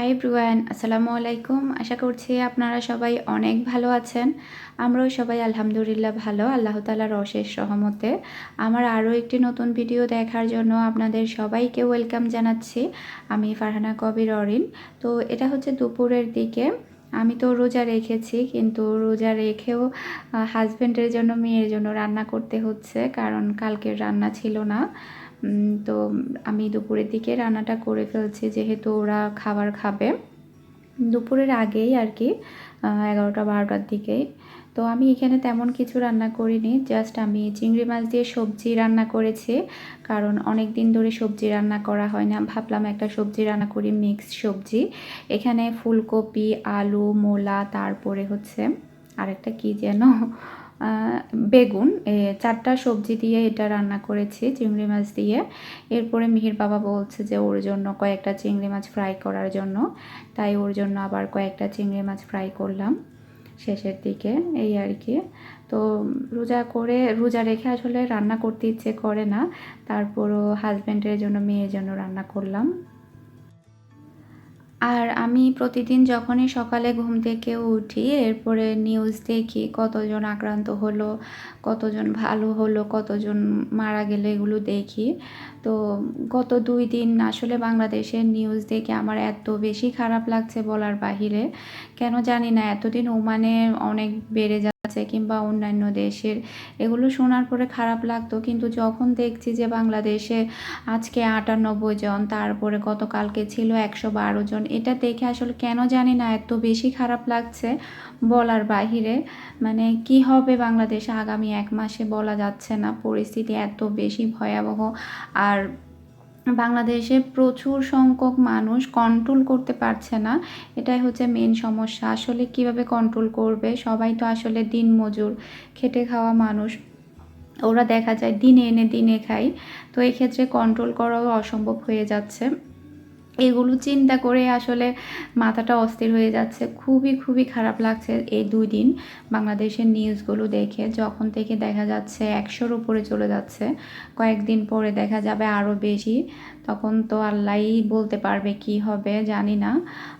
High ব্রুয়ান আসসালামু আলাইকুম। আশা করছি আপনারা সবাই অনেক ভালো আছেন। আমরাও সবাই আলহামদুলিল্লাহ ভালো, আল্লাহ তালার অশেষ সহমতে আমার আরও একটি নতুন ভিডিও দেখার জন্য আপনাদের সবাইকে ওয়েলকাম জানাচ্ছি। আমি ফারহানা কবির অরিন। তো এটা হচ্ছে দুপুরের দিকে। আমি তো রোজা রেখেছি, কিন্তু রোজা রেখেও হাজব্যান্ডের জন্য, মেয়ের জন্য রান্না করতে হচ্ছে, কারণ কালকের রান্না ছিল না। তো আমি দুপুরের দিকে রান্নাটা করে ফেলছি, যেহেতু ওরা খাবার খাবে। দুপুরের আগেই আর কি এগারোটা বারোটার দিকেই। তো আমি এখানে তেমন কিছু রান্না করিনি, জাস্ট আমি চিংড়ি মাছ দিয়ে সবজি রান্না করেছি, কারণ অনেক দিন ধরে সবজি রান্না করা হয় না। ভাবলাম একটা সবজি রান্না করি, মিক্সড সবজি। এখানে ফুলকপি, আলু, মোলা, তারপরে হচ্ছে আরেকটা কি যেন বেগুন চারটা সবজি দিয়ে এটা রান্না করেছি, চিংড়ি মাছ দিয়ে। এরপরে মিহির বাবা বলছে যে, ওর জন্য কয়েকটা চিংড়ি মাছ ফ্রাই করার জন্য। তাই ওর জন্য আবার কয়েকটা চিংড়ি মাছ ফ্রাই করলাম শেষের দিকে, এই আর কি। তো রোজা করে, রোজা রেখে আসলে রান্না করতে ইচ্ছে করে না। তারপরও হাজব্যান্ডের জন্য, মেয়ের জন্য রান্না করলাম। আর আমি প্রতিদিন যখনই সকালে ঘুম থেকে উঠি, এরপরে নিউজ দেখি কতজন আক্রান্ত হলো, কতজন ভালো হলো, কতজন মারা গেলো, এগুলো দেখি। তো গত দুই দিন আসলে বাংলাদেশের নিউজ দেখে আমার এত বেশি খারাপ লাগছে বলার বাহিরে। কেন জানি না, এতদিন ওমানে অনেক বেড়ে যাচ্ছে কিংবা অন্যান্য দেশের, এগুলো শোনার পরে খারাপ লাগতো। কিন্তু যখন দেখছি যে বাংলাদেশে আজকে আটানব্বই জন, তারপরে গতকালকে ছিল একশো বারো জন, এটা দেখে আসলে কেন জানি না এত বেশি খারাপ লাগছে বলার বাহিরে। মানে কি হবে বাংলাদেশে আগামী এক মাসে বলা যাচ্ছে না, পরিস্থিতি এত বেশি ভয়াবহ। আর বাংলাদেশে প্রচুর সংখ্যক মানুষ কন্ট্রোল করতে পারছে না। এটাই হচ্ছে মেন সমস্যা। আসলে কীভাবে কন্ট্রোল করবে? সবাই তো আসলে দিন মজুর খেটে খাওয়া মানুষ। ওরা দেখা যায় দিনে এনে দিনে খায়। তো এক্ষেত্রে কন্ট্রোল করাও অসম্ভব হয়ে যাচ্ছে। এগুলো চিন্তা করে আসলে মাথাটা অস্থির হয়ে যাচ্ছে। খুবই খুবই খারাপ লাগছে এই দুই দিন বাংলাদেশের নিউজগুলো দেখে। যখন থেকে দেখা যাচ্ছে একশোর উপরে চলে যাচ্ছে, কয়েকদিন পরে দেখা যাবে আরও বেশি। তখন তো আল্লাহই বলতে পারবে কি হবে, জানি না।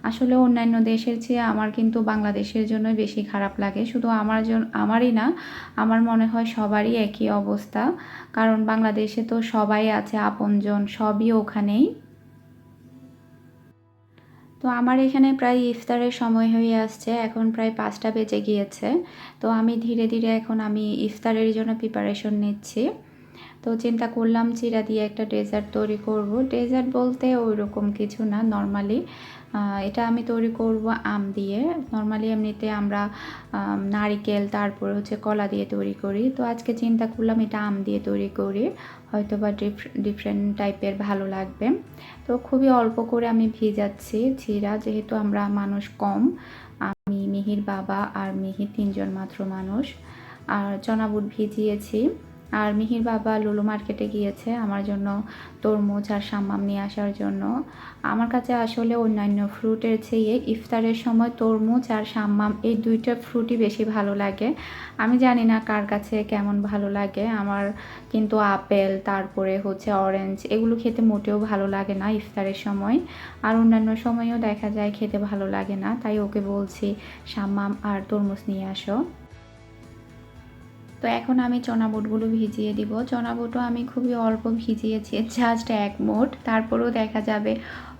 আসলে অন্যান্য দেশের চেয়ে আমার কিন্তু বাংলাদেশের জন্যই বেশি খারাপ লাগে। শুধু আমার জন্য আমারই না, আমার মনে হয় সবারই একই অবস্থা। কারণ বাংলাদেশে তো সবাই আছে, আপনজন সবই ওখানেই। তো আমার এখানে প্রায় ইফতারের সময় হয়ে আসছে, এখন প্রায় পাঁচটা বেজে গিয়েছে। তো আমি ধীরে ধীরে এখন আমি ইফতারের জন্য প্রিপারেশন নিচ্ছি। তো চিন্তা করলাম, চিরা দিয়ে একটা ডেজার্ট তৈরি করব। ডেজার্ট বলতে ওই রকম কিছু না নর্মালি এটা আমি তৈরি করব আম দিয়ে। নর্মালি এমনিতে আমরা নারিকেল, তারপরে হচ্ছে কলা দিয়ে তৈরি করি। তো আজকে চিন্তা করলাম এটা আম দিয়ে তৈরি করি। হয়তো বা ডিফারেন্ট টাইপের ভালো লাগবে। তো খুবই অল্প করে আমি ভিজাচ্ছি চিরা, যেহেতু আমরা মানুষ কম। আমি, মিহির বাবা আর মিহির তিনজন মাত্র মানুষ। আর চনাবুট ভিজিয়েছি। আর মিহির বাবা লুলু মার্কেটে গিয়েছে আমার জন্য তরমুজ আর সাম্মাম নিয়ে আসার জন্য। আমার কাছে আসলে অন্যান্য ফ্রুটের চেয়ে ইফতারের সময় তরমুজ আর সাম্মাম এই দুইটা ফ্রুটই বেশি ভালো লাগে। আমি জানি না কার কাছে কেমন ভালো লাগে। আমার কিন্তু আপেল, তারপরে হচ্ছে অরেঞ্জ এগুলো খেতে মোটেও ভালো লাগে না ইফতারের সময়। আর অন্যান্য সময়ও দেখা যায় খেতে ভালো লাগে না, তাই ওকে বলছি সাম্মাম আর তরমুজ নিয়ে আসো। তো এখন আমি চনা বুটগুলো ভিজিয়ে দিব। চনা বুটও আমি খুবই অল্প ভিজিয়েছি জাস্ট এক মুঠ। তারপরেও দেখা যাবে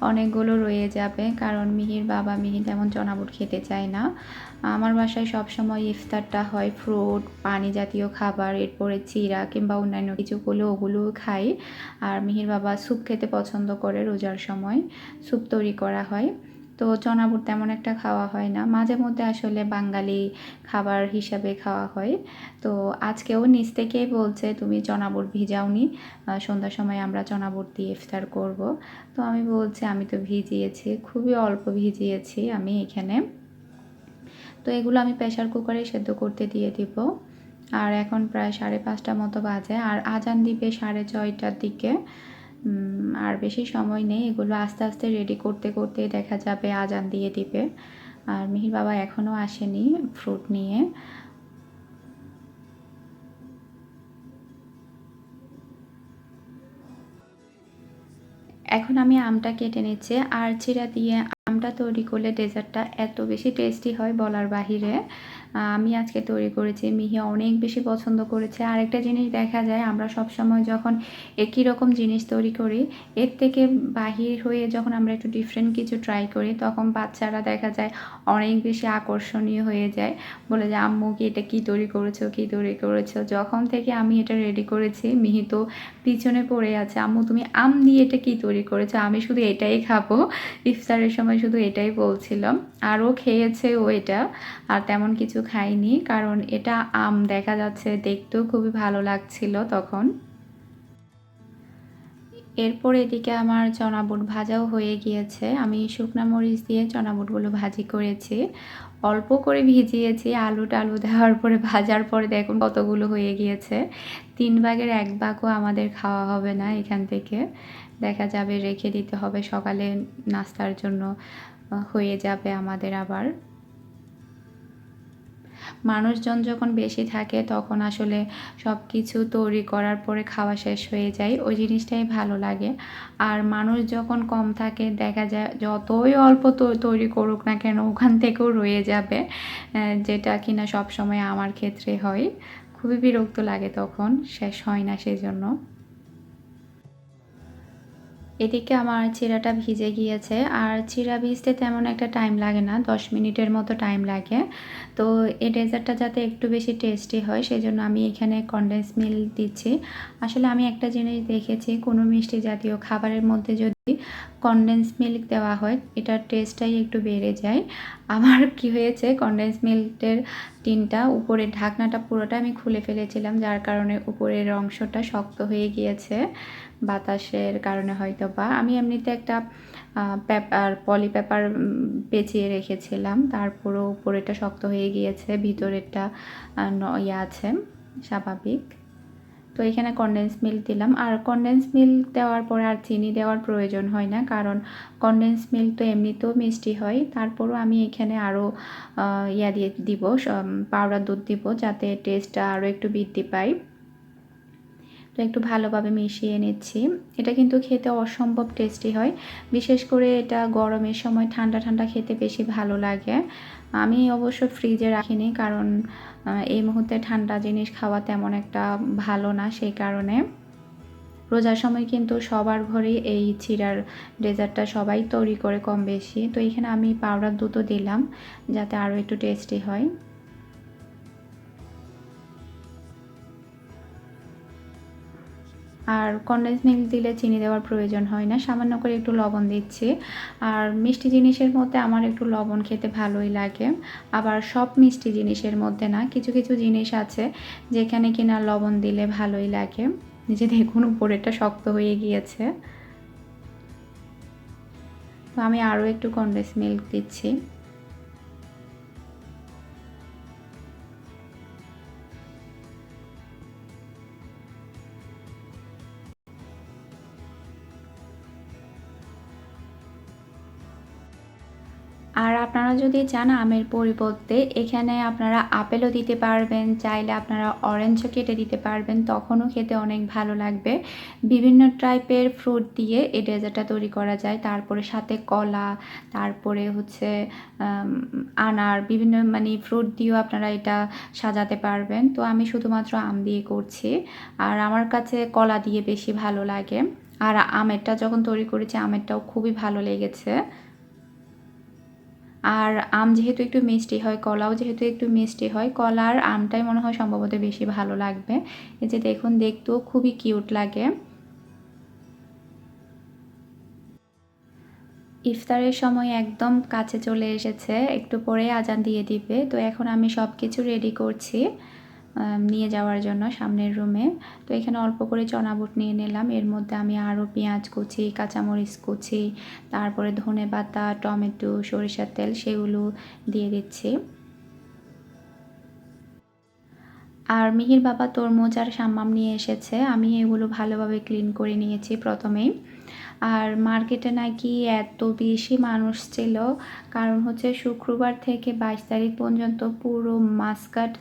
অনেকগুলো রয়ে যাবে, কারণ মিহির বাবা মিহির তেমন চনা বুট খেতে চায় না। আমার বাসায় সবসময় ইফতারটা হয় ফ্রুট পানি জাতীয় খাবার, এরপরে চিরা কিংবা অন্যান্য কিছু করলে ওগুলোও খাই। আর মিহির বাবা স্যুপ খেতে পছন্দ করে রোজার সময় স্যুপ তৈরি করা হয়। তো চনা বুট তেমন একটা খাওয়া হয় না। মাঝে মধ্যে আসলে বাঙালি খাবার হিসাবে খাওয়া হয়। তো আজকেও নিচ থেকেই বলছে, তুমি চনা বুট ভিজাওনি সন্ধ্যার সময় আমরা চনা বুট দিয়ে ইফতার করব। তো আমি বলছি, আমি তো ভিজিয়েছি, খুবই অল্প ভিজিয়েছি আমি এখানে। তো এগুলো আমি প্রেশার কুকারে সেদ্ধ করতে দিয়ে দিব। আর এখন প্রায় সাড়ে পাঁচটা মতো বাজে। আর আজান দিবে সাড়ে ছয়টার দিকে। আর বেশি সময় নেই। এগুলো আস্তে আস্তে রেডি করতে করতে দেখা যাবে আজান দিয়ে দিবে। আর মিহির বাবা এখনও আসেনি ফ্রুট নিয়ে। এখন আমি আমটা কেটে নিচ্ছি। আর চিরা দিয়ে আমটা তৈরি করলে ডেজার্টটা এত বেশি টেস্টি হয় বলার বাহিরে। আমি আজকে তৈরি করেছি, মিহি অনেক বেশি পছন্দ করেছে। আরেকটা জিনিস দেখা যায়, আমরা সব সময় যখন একই রকম জিনিস তৈরি করি, এর থেকে বাহির হয়ে যখন আমরা একটু ডিফারেন্ট কিছু ট্রাই করি, তখন বাচ্চারা দেখা যায় অনেক বেশি আকর্ষণীয় হয়ে যায়। বলে যে, আম্মু, কি এটা কী তৈরি করেছ? কী তৈরি করেছ? যখন থেকে আমি এটা রেডি করেছি, মিহি তো পিছনে পড়ে আছে, আম্মু, তুমি আম দিয়ে এটা কী তৈরি করেছ? আমি শুধু এটাই খাব। ইফতারের সময় শুধু এটাই বলছিলাম। আরও খেয়েছে ও এটা, আর তেমন কিছু খাইনি, কারণ এটা আম দেখা যাচ্ছে দেখতেও খুবই ভালো লাগছিল তখন। এরপর এদিকে আমার চনা বুট ভাজাও হয়ে গিয়েছে। আমি শুকনো মরিচ দিয়ে চনা বুটগুলো ভাজি করেছি। অল্প করে ভিজিয়েছি, আলু টালু দেওয়ার পরে ভাজার পরে দেখুন কতগুলো হয়ে গিয়েছে। তিন ভাগের এক ভাগও আমাদের খাওয়া হবে না এখান থেকে। দেখা যাবে, রেখে দিতে হবে, সকালে নাস্তার জন্য হয়ে যাবে আমাদের আবার। মানুষজন যখন বেশি থাকে, তখন আসলে সব কিছু তৈরি করার পরে খাওয়া শেষ হয়ে যায়, ওই জিনিসটাই ভালো লাগে। আর মানুষ যখন কম থাকে, দেখা যায় যতই অল্প তৈরি করুক না কেন, ওখান থেকেও রয়ে যাবে যেটা কিনা সব সময় আমার ক্ষেত্রে হয়। খুবই বিরক্ত লাগে তখন, শেষ হয় না সেজন্য। এদিকে আমার চিরাটা ভিজে গিয়েছে। আর চিরা ভিজতে তেমন একটা টাইম লাগে না, দশ মিনিটের মতো টাইম লাগে। তো এই ডেজার্টটা যাতে একটু বেশি টেস্টি হয়, সেজন্য আমি এখানে কনডেন্স মিল্ক দিচ্ছি। আসলে আমি একটা জিনিস দেখেছি, কোনো মিষ্টি জাতীয় খাবারের মধ্যে যদি কনডেন্স মিল্ক দেওয়া হয়, এটার টেস্টটাই একটু বেড়ে যায়। আমার কি হয়েছে কনডেন্স মিল্কের টিনটা, উপরের ঢাকনাটা পুরোটা আমি খুলে ফেলেছিলাম, যার কারণে উপরের অংশটা শক্ত হয়ে গিয়েছে। বাতাসের কারণে হয়তো বা আমি এমনিতে একটা পেপার, পলি পেপার পেঁচিয়ে রেখেছিলাম। তারপরও উপরেটা শক্ত হয়ে গিয়েছে, ভিতরেরটা ইয়ে আছে, স্বাভাবিক। তো এখানে কনডেন্স মিল্ক দিলাম। আর কনডেন্স মিল্ক দেওয়ার পরে আর চিনি দেওয়ার প্রয়োজন হয় না। কারণ কনডেন্স মিল্ক তো এমনিতেও মিষ্টি হয়। তারপরও আমি এখানে আরও ইয়া দিয়ে দিব পাউডার দুধ দিব, যাতে টেস্টটা আরও একটু বৃদ্ধি পায়। তো একটু ভালোভাবে মিশিয়ে নিচ্ছি। এটা কিন্তু খেতে অসম্ভব টেস্টি হয়। বিশেষ করে এটা গরমের সময় ঠান্ডা ঠান্ডা খেতে বেশি ভালো লাগে। আমি অবশ্য ফ্রিজে রাখিনি কারণ এই মুহূর্তে ঠান্ডা জিনিস খাওয়া তেমন একটা ভালো না সেই কারণে। রোজার সময় কিন্তু সবার ঘরেই এই চিরার ডেজার্টটা সবাই তৈরি করে কম বেশি। তো এখানে আমি পাউডার দুধও দিলাম যাতে আরও একটু টেস্টি হয়। আর কনডেন্স মিল্ক দিলে চিনি দেওয়ার প্রয়োজন হয় না। সামান্য করে একটু লবণ দিচ্ছি। আর মিষ্টি জিনিসের মধ্যে আমার একটু লবণ খেতে ভালোই লাগে। আবার সব মিষ্টি জিনিসের মধ্যে না, কিছু কিছু জিনিস আছে যেখানে কিনা লবণ দিলে ভালোই লাগে। নিজে দেখুন উপরেটা শক্ত হয়ে গিয়েছে। তো আমি আরও একটু কনডেন্স মিল্ক দিচ্ছি। যদি চান আমের পরিবর্তে, এখানে আপনারা আপেলও দিতে পারবেন, চাইলে আপনারা অরেঞ্জও কেটে দিতে পারবেন, তখনও খেতে অনেক ভালো লাগবে। বিভিন্ন টাইপের ফ্রুট দিয়ে এই ডেজার্টটা তৈরি করা যায়, তারপরে সাথে কলা, তারপরে হচ্ছে আনার, বিভিন্ন মানে ফ্রুট দিয়েও আপনারা এটা সাজাতে পারবেন। তো আমি শুধুমাত্র আম দিয়ে করছি, আর আমার কাছে কলা দিয়ে বেশি ভালো লাগে। আর আমেরটা যখন তৈরি করেছি, আমেরটাও খুবই ভালো লেগেছে। আর আম যেহেতু একটু মিষ্টি হয়, কলাও যেহেতু একটু মিষ্টি হয়, কলার আমটাই মনে হয় সম্ভবত বেশি ভালো লাগবে। এই যে দেখুন, দেখতেও খুবই কিউট লাগে। ইফতারের সময় একদম কাছে চলে এসেছে, একটু পরে আজান দিয়ে দিবে। তো এখন আমি সব কিছু রেডি করছি। নিয়ে যাওয়ার জন্য সামনের রুমে তো এখানে অল্প করে চনা বুট নিয়ে নিলাম। এর মধ্যে আমি আরও পেঁয়াজ কুচি, কাঁচামরিচ কুচি, তারপরে ধনে পাতা, টমেটো, সরিষার তেল সেগুলো দিয়ে দিচ্ছি। আর মিহির বাবা তরমুজ আর সাম্মাম নিয়ে এসেছে। আমি এগুলো ভালোভাবে ক্লিন করে নিয়েছি প্রথমেই। আর মার্কেটে নাকি এত বেশি মানুষ ছিল। কারণ হচ্ছে শুক্রবার থেকে বাইশ তারিখ পর্যন্ত পুরো মাসকাট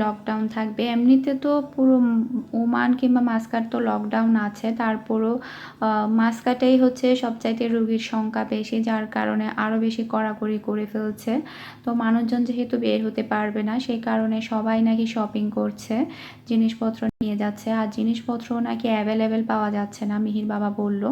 লকডাউন থাকবে। এমনিতে তো পুরো ওমান কিংবা মাসকাট তো লকডাউন আছে। তারপরও মাসকাটেই হচ্ছে সবচাইতে রোগীর সংখ্যা বেশি, যার কারণে আরও বেশি কড়াকড়ি করে ফেলছে। তো মানুষজন যেহেতু বের হতে পারবে না, সেই কারণে সবাই নাকি শপিং করছে, জিনিসপত্র নিয়ে যাচ্ছে। আর জিনিসপত্র নাকি অ্যাভেলেবেল পাওয়া যাচ্ছে না, মিহির বাবা বলল।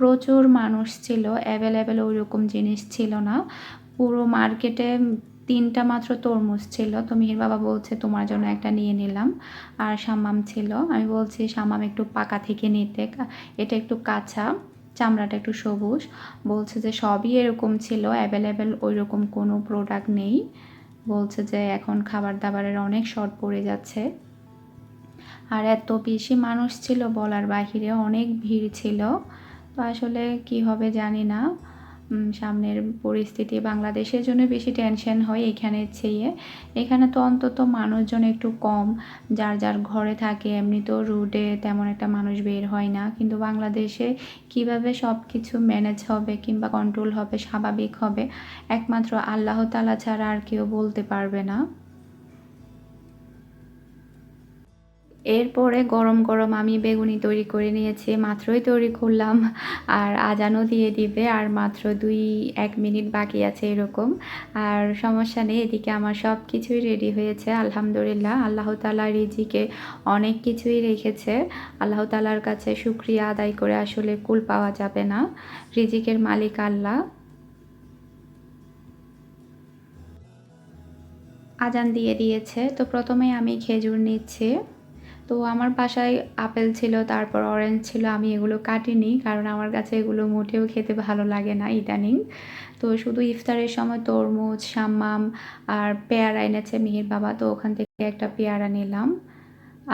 প্রচুর মানুষ ছিল অ্যাভেলেবেল ওই রকম জিনিস ছিল না। পুরো মার্কেটে তিনটা মাত্র তরমুজ ছিল। তো মিহির বাবা বলছে, তোমার জন্য একটা নিয়ে নিলাম। আর সাম্মাম ছিল। আমি বলছি, সাম্মাম একটু পাকা থেকে নিতে। এটা একটু কাঁচা, চামড়াটা একটু সবুজ। বলছে যে, সবই এরকম ছিল অ্যাভেলেবেল ওই রকম কোনো প্রোডাক্ট নেই। বলছে যে, এখন খাবার দাবারের অনেক শর্ট পড়ে যাচ্ছে। আর এত বেশি মানুষ ছিল বলার বাহিরে, অনেক ভিড় ছিল। তো আসলে কি হবে জানি না। সামনের পরিস্থিতি বাংলাদেশের জন্য বেশি টেনশন হয় এখানে চেয়ে। এখানে তো অন্তত মানুষজন একটু কম, যার যার ঘরে থাকে এমনি তো রুডে তেমন একটা মানুষ বের হয় না। কিন্তু বাংলাদেশে কীভাবে সব কিছু ম্যানেজ হবে কিংবা কন্ট্রোল হবে, স্বাভাবিক হবে, একমাত্র আল্লাহ তালা ছাড়া আর কেউ বলতে পারবে না। এরপরে গরম গরম আমি বেগুনি তৈরি করে নিয়েছি, মাত্রই তৈরি করলাম। আর আজানও দিয়ে দিবে, আর মাত্র দুই, এক মিনিট বাকি আছে এরকম। আর সমস্যা নেই, এদিকে আমার সব কিছুই রেডি হয়েছে, আলহামদুলিল্লাহ। আল্লাহ তালা রিজিকে অনেক কিছুই রেখেছে। আল্লাহ তালার কাছে সুক্রিয়া আদায় করে আসলে কুল পাওয়া যাবে না। রিজিকের মালিক আল্লাহ। আজান দিয়ে দিয়েছে, তো প্রথমে আমি খেজুর নিচ্ছি। তো আমার বাসায় আপেল ছিল, তারপর অরেঞ্জ ছিল, আমি এগুলো কাটিনি কারণ আমার কাছে এগুলো মোটেও খেতে ভালো লাগে না ইদানিং। তো শুধু ইফতারের সময় তরমুজ, সাম্মাম আর পেয়ারা এনেছে মিহির বাবা, তো ওখান থেকে একটা পেয়ারা নিলাম।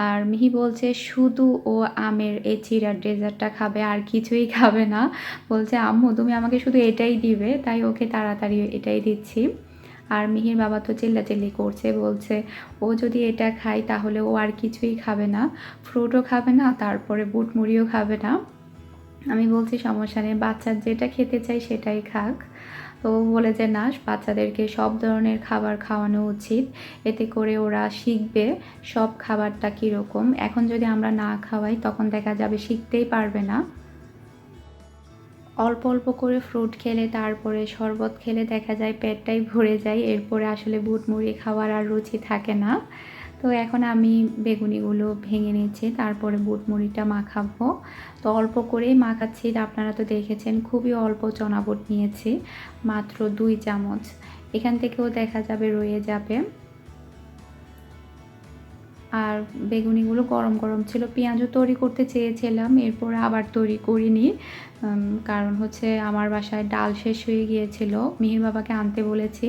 আর মিহি বলছে, শুধু ও আমের এই চিরার ডেজার্টটা খাবে, আর কিছুই খাবে না। বলছে, আম্মু, তুমি আমাকে শুধু এটাই দিবে, তাই ওকে তাড়াতাড়ি এটাই দিচ্ছি। আর মিহির বাবা তো চিল্লাচিল্লি করছে, বলছে, ও যদি এটা খায় তাহলে ও আর কিছুই খাবে না, ফ্রুটও খাবে না, তারপরে বুট মুড়িও খাবে না। আমি বলছি, সমস্যা নেই বাচ্চার যেটা খেতে চাই সেটাই খাক। তো বলে যে, না, বাচ্চাদেরকে সব ধরনের খাবার খাওয়ানো উচিত, এতে করে ওরা শিখবে সব খাবারটা কীরকম। এখন যদি আমরা না খাওয়াই, তখন দেখা যাবে শিখতেই পারবে না। অল্প অল্প করে ফ্রুট খেলে, তারপরে শরবত খেলে দেখা যায় পেটটাই ভরে যায়। এরপরে আসলে বুট মুড়ি খাওয়ার আর রুচি থাকে না। তো এখন আমি বেগুনিগুলো ভেঙে নিচ্ছি তারপরে বুট মুড়িটা মাখাবো। তো অল্প করেই মাখাচ্ছি, আপনারা তো দেখেছেন খুবই অল্প চনা বুট নিয়েছি, মাত্র দুই চামচ। এখান থেকেও দেখা যাবে রয়ে যাবে। আর বেগুনিগুলো গরম গরম ছিল। পেঁয়াজও তৈরি করতে চেয়েছিলাম, এরপর আবার তৈরি করিনি। কারণ হচ্ছে আমার বাসায় ডাল শেষ হয়ে গিয়েছিল। মিহির বাবাকে আনতে বলেছি।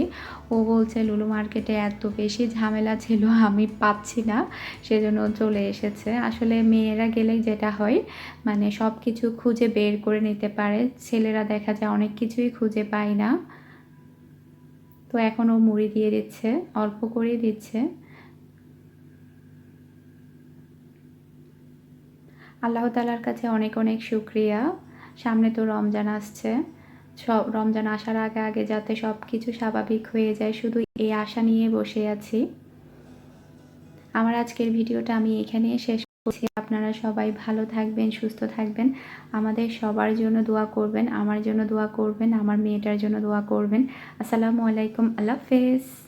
ও বলছে, লুলু মার্কেটে এত বেশি ঝামেলা ছিল, আমি পাচ্ছি না। সেজন্য চলে এসেছে। আসলে মেয়েরা গেলে যেটা হয় মানে সব কিছু খুঁজে বের করে নিতে পারে। ছেলেরা দেখা যায় অনেক কিছুই খুঁজে পায় না। তো এখন ও মুড়ি দিয়ে দিচ্ছে, অল্প করেই দিচ্ছে। আল্লাহ তালার কাছে অনেক অনেক শুক্রিয়া। সামনে তো রমজান আসছে। সব, রমজান আসার আগে আগে যাতে সব কিছু স্বাভাবিক হয়ে যায়, শুধু এই আশা নিয়ে বসে আছি। আমার আজকের ভিডিওটা আমি এখানে শেষ করছি। আপনারা সবাই ভালো থাকবেন, সুস্থ থাকবেন। আমাদের সবার জন্য দোয়া করবেন, আমার জন্য দোয়া করবেন, আমার মেয়েটার জন্য দোয়া করবেন। আসসালামু আলাইকুম, আল্লাহ হাফেজ।